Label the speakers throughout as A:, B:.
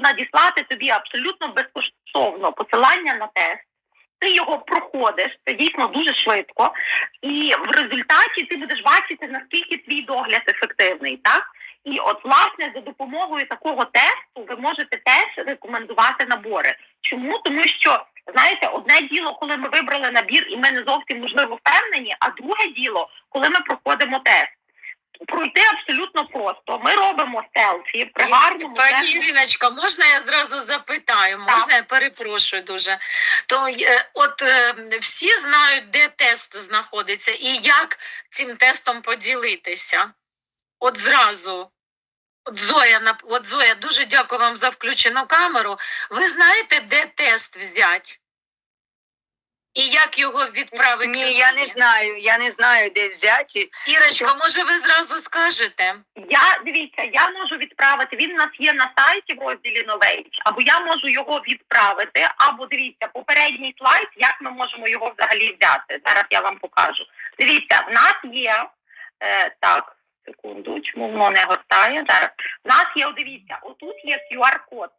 A: надіслати тобі абсолютно безкоштовно посилання на тест. Ти його проходиш, це дійсно дуже швидко, і в результаті ти будеш бачити, наскільки твій догляд ефективний, так? І от власне за допомогою такого тесту ви можете теж рекомендувати набори. Чому? Тому що знаєте, одне діло, коли ми вибрали набір, і ми не зовсім можливо впевнені, а друге діло, коли ми проходимо тест. Пройти абсолютно просто. Ми робимо селфі при гарному
B: Пані. Іриночка, можна я зразу запитаю?
A: Так.
B: Можна я перепрошую дуже. То е, от е, всі знають, де тест знаходиться і як цим тестом поділитися. От зразу. От Зоя, от Зоя, дуже дякую вам за включену камеру. Ви знаєте, де тест взяти? І як його відправити?
C: Ні, я не знаю. Я не знаю, де взяти.
B: Ірочка, може ви зразу скажете?
A: Я дивіться, я можу відправити. Він у нас є на сайті в розділі Новейч, або я можу його відправити, або дивіться, попередній слайд, як ми можемо його взагалі взяти. Зараз я вам покажу. Дивіться, в нас є е, так, секунду, чому воно не гортає зараз. В нас є, дивіться, отут є QR-код.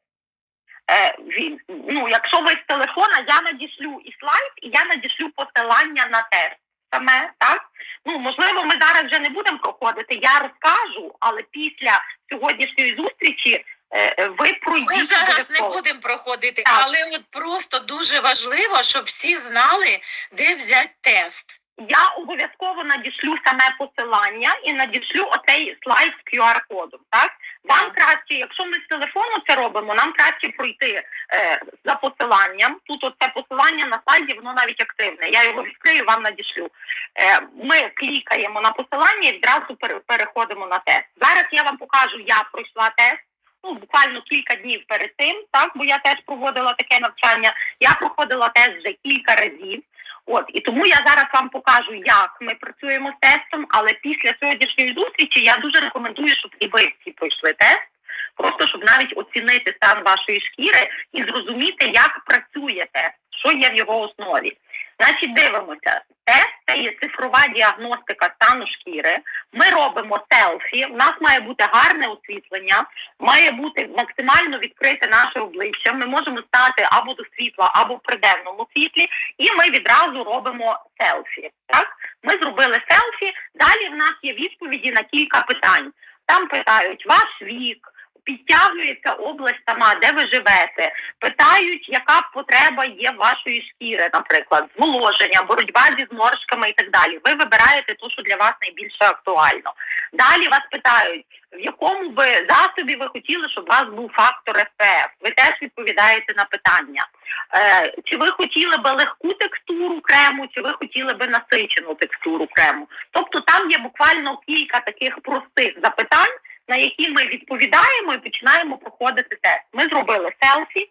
A: Е, він, ну, якщо ви з телефона, я надішлю і слайд, і я надішлю посилання на тест. Саме так. Ну можливо, ми зараз вже не будемо проходити. Я розкажу, але після сьогоднішньої зустрічі е, е, ви пройдіть.
B: Ми зараз не будемо проходити,
A: Так.
B: але от просто дуже важливо, щоб всі знали, де взяти тест.
A: Я обов'язково надішлю саме посилання і надішлю оцей слайд з QR-кодом. Так вам краще, якщо ми з телефону це робимо, нам краще пройти е, за посиланням. Тут оце посилання на слайді, воно навіть активне. Я його відкрию, вам надішлю. Е, ми клікаємо на посилання і пере- переходимо на тест. Зараз я вам покажу, я пройшла тест. Ну, буквально кілька днів перед тим, так, бо я теж проводила таке навчання. Я проходила тест вже кілька разів. От і тому я зараз вам покажу, як ми працюємо з тестом. Але після сьогоднішньої зустрічі я дуже рекомендую, щоб і ви всі пройшли тест, просто щоб навіть оцінити стан вашої шкіри і зрозуміти, як працює тест, що є в його основі. Значить, дивимося. Тест це є цифрова діагностика стану шкіри. Ми робимо селфі. У нас має бути гарне освітлення, має бути максимально відкрите наше обличчя. Ми можемо стати або до світла, або в приденному світлі, і ми відразу робимо селфі. Так, ми зробили селфі. Далі в нас є відповіді на кілька питань. Там питають ваш вік. Підтягується область сама, де ви живете, питають, яка потреба є вашої шкіри, наприклад, зволоження, боротьба зі зморшками і так далі. Ви вибираєте те, що для вас найбільше актуально. Далі вас питають, в якому би засобі ви хотіли, щоб у вас був фактор СПФ. Ви теж відповідаєте на питання. Е, чи ви хотіли би легку текстуру крему, чи ви хотіли би насичену текстуру крему? Тобто там є буквально кілька таких простих запитань, на які ми відповідаємо і починаємо проходити тест. Ми зробили селфі.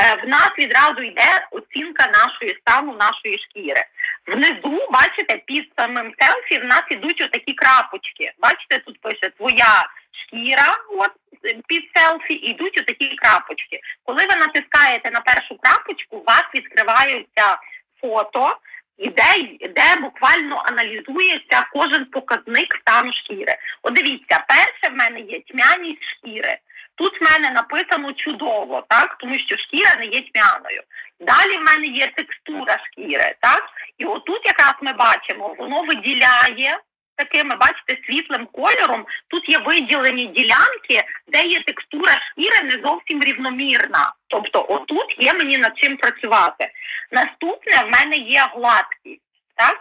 A: Е, В нас відразу йде оцінка нашої стану нашої шкіри. Внизу, бачите, під самим селфі в нас ідуть отакі крапочки. Бачите, тут пише твоя шкіра, от під селфі, і йдуть отакі крапочки. Коли ви натискаєте на першу крапочку, у вас відкриваються фото, і де, де буквально аналізується кожен показник стану шкіри. От дивіться, перше в мене є тьмяність шкіри. Тут в мене написано чудово, так, тому що шкіра не є тьмяною. Далі в мене є текстура шкіри, так, і отут якраз ми бачимо, воно виділяє такими, бачите, світлим кольором. Тут є виділені ділянки, де є текстура шкіри не зовсім рівномірна. Тобто, отут є мені над чим працювати. Наступне в мене є гладкість, так?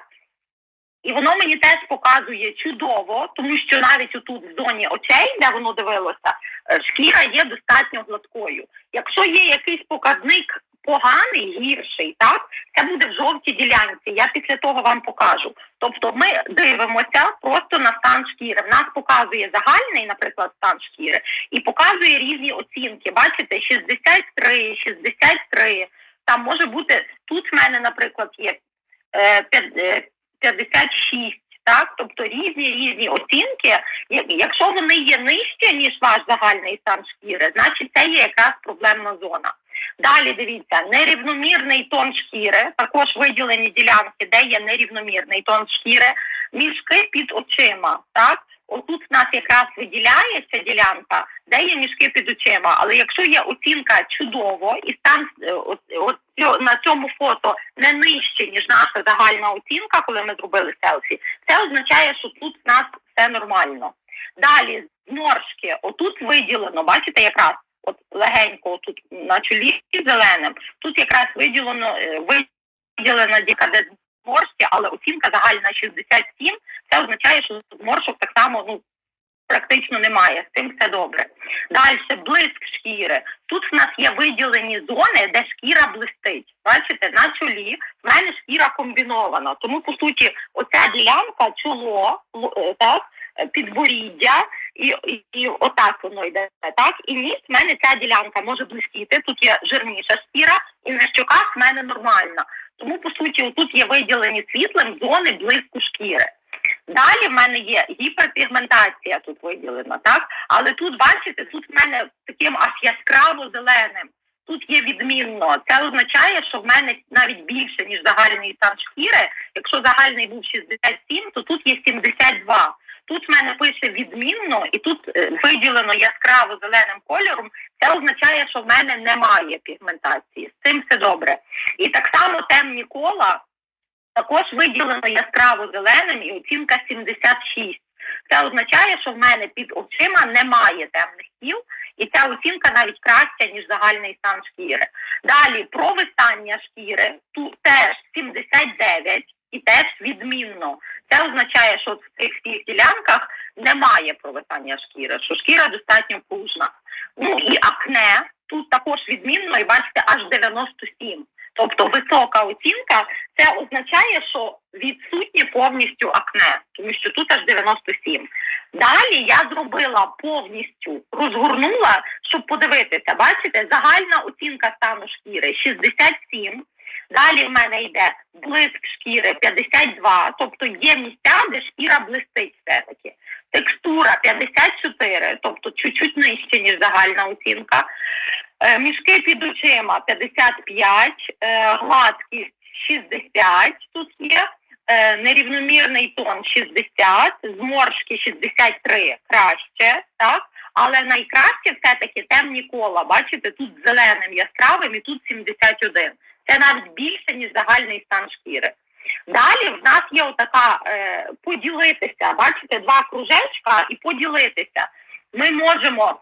A: І воно мені теж показує чудово, тому що навіть отут в зоні очей, де воно дивилося, е, шкіра є достатньо гладкою. Якщо є якийсь показник поганий, гірший, так це буде в жовтій ділянці. Я після того вам покажу. Тобто ми дивимося просто на стан шкіри. В нас показує загальний, наприклад, стан шкіри, і показує різні оцінки. Бачите, 63, 63. Там може бути тут в мене, наприклад, є е, п'ят- е, 56, так, тобто різні різні оцінки. Якщо вони є нижче, ніж ваш загальний стан шкіри, значить це є якраз проблемна зона. Далі дивіться, нерівномірний тон шкіри, також виділені ділянки, де є нерівномірний тон шкіри, мішки під очима, так, отут в нас якраз виділяється ділянка, де є мішки під очима. Але якщо є оцінка чудово і стан е, от, от на цьому фото не нижче, ніж наша загальна оцінка, коли ми зробили селфі, це означає, що тут в нас все нормально. Далі зморшки, отут виділено, бачите, якраз от легенько тут на чолі зеленим, тут якраз виділено е, виділена діка де зморшки, але оцінка загальна 67, це означає, що зморшок так само ну практично немає. З цим все добре. Далі блиск шкіри. Тут в нас є виділені зони, де шкіра блистить. Бачите, на чолі в мене шкіра комбінована. Тому по суті, оця ділянка, чоло, е, так, підборіддя, і, і, і отак воно йде. Так, і ніс в мене ця ділянка може блистіти. Тут є жирніша шкіра, і на щоках в мене нормальна. Тому по суті, тут є виділені світлим зони блиску шкіри. Далі в мене є гіперпігментація тут виділена, так? Але тут, бачите, тут в мене таким аж яскраво зеленим. Тут є відмінно. Це означає, що в мене навіть більше, ніж загальний стан шкіри. Якщо загальний був 67, то тут є 72. Тут в мене пише відмінно, і тут е, виділено яскраво зеленим кольором. Це означає, що в мене немає пігментації. З цим все добре. І так само темні кола також виділено яскраво зеленим і оцінка 76. Це означає, що в мене під очима немає темних кіл, і ця оцінка навіть краща, ніж загальний стан шкіри. Далі провисання шкіри тут теж 79 і теж відмінно. Це означає, що в цих всіх ділянках немає провисання шкіри, що шкіра достатньо пружна. Ну і акне тут також відмінно, і бачите, аж 97. Тобто висока оцінка це означає, що відсутнє повністю акне, тому що тут аж 97. Далі я зробила повністю, розгорнула, щоб подивитися. Бачите, загальна оцінка стану шкіри 67. Далі в мене йде блиск шкіри 52, тобто є місця, де шкіра блистить все-таки. Текстура 54, тобто чуть-чуть нижче, ніж загальна оцінка. Е, Мішки під очима 55, е, гладкість 60 тут є, е, нерівномірний тон 60, зморшки 63 краще, так? Але найкраще все-таки темні кола. Бачите, тут зеленим яскравим і тут 71. Це навіть більше, ніж загальний стан шкіри. Далі в нас є отака е, поділитися. Бачите, два кружечка і поділитися. Ми можемо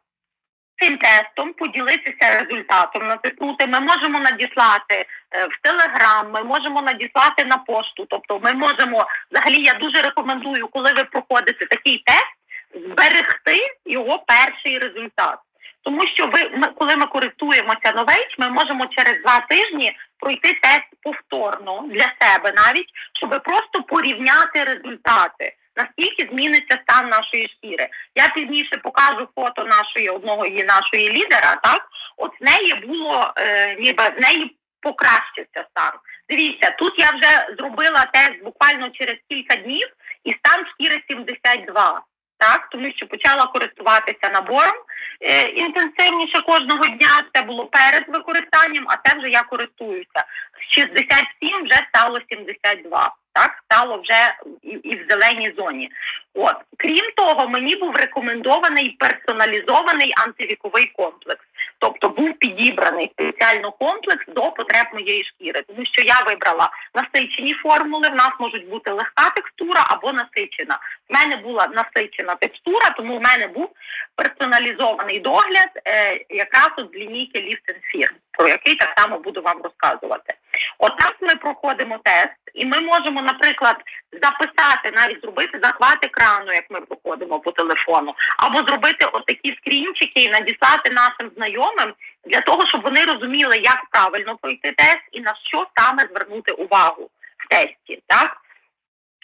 A: цим тестом поділитися результатом, натиснути. Ми можемо надіслати е, в Телеграм, ми можемо надіслати на пошту. Тобто, ми можемо взагалі. Я дуже рекомендую, коли ви проходите такий тест, зберегти його перший результат. Тому що ви, ми, коли ми користуємося новейч, ми можемо через два тижні пройти тест повторно для себе навіть, щоб просто порівняти результати. Наскільки зміниться стан нашої шкіри? Я пізніше покажу фото нашої одного її нашої лідера. Так, от в неї було е, ніби в неї покращився стан. Дивіться, тут я вже зробила тест буквально через кілька днів, і стан шкіри 72. Так, тому що почала користуватися набором е, інтенсивніше кожного дня. Це було перед використанням, а це вже я користуюся. З 67 вже стало 72. Так, стало вже і, і в зеленій зоні. От крім того, мені був рекомендований персоналізований антивіковий комплекс. Тобто був підібраний спеціально комплекс до потреб моєї шкіри, тому що я вибрала насичені формули. В нас можуть бути легка текстура або насичена. В мене була насичена текстура, тому в мене був персоналізований догляд е, якраз от лінійки Firm, про який так само буду вам розказувати. Отак ми проходимо тест, і ми можемо, наприклад, записати, навіть зробити захват екрану, як ми проходимо по телефону, або зробити отакі скрінчики і надіслати нашим знайомим для того, щоб вони розуміли, як правильно пройти тест і на що саме звернути увагу в тесті. Так?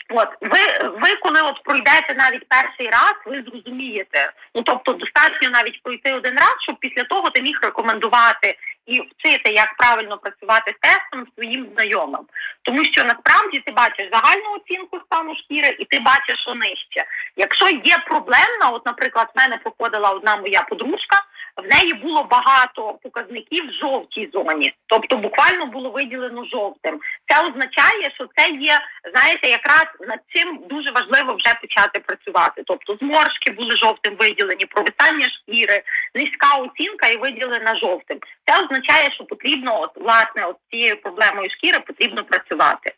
A: От ви, ви коли от пройдете навіть перший раз, ви зрозумієте. Ну тобто достатньо навіть пройти один раз, щоб після того ти міг рекомендувати і вчити, як правильно працювати з тестом своїм знайомим. Тому що насправді ти бачиш загальну оцінку стану шкіри, і ти бачиш, що нижче. Якщо є проблемна, от, наприклад, в мене проходила одна моя подружка, в неї було багато показників в жовтій зоні, тобто буквально було виділено жовтим. Це означає, що це є, знаєте, якраз над цим дуже важливо вже почати працювати. Тобто зморшки були жовтим виділені, провисання шкіри, низька оцінка і виділена жовтим. Це означає, що потрібно от власне от цією проблемою шкіри потрібно працювати.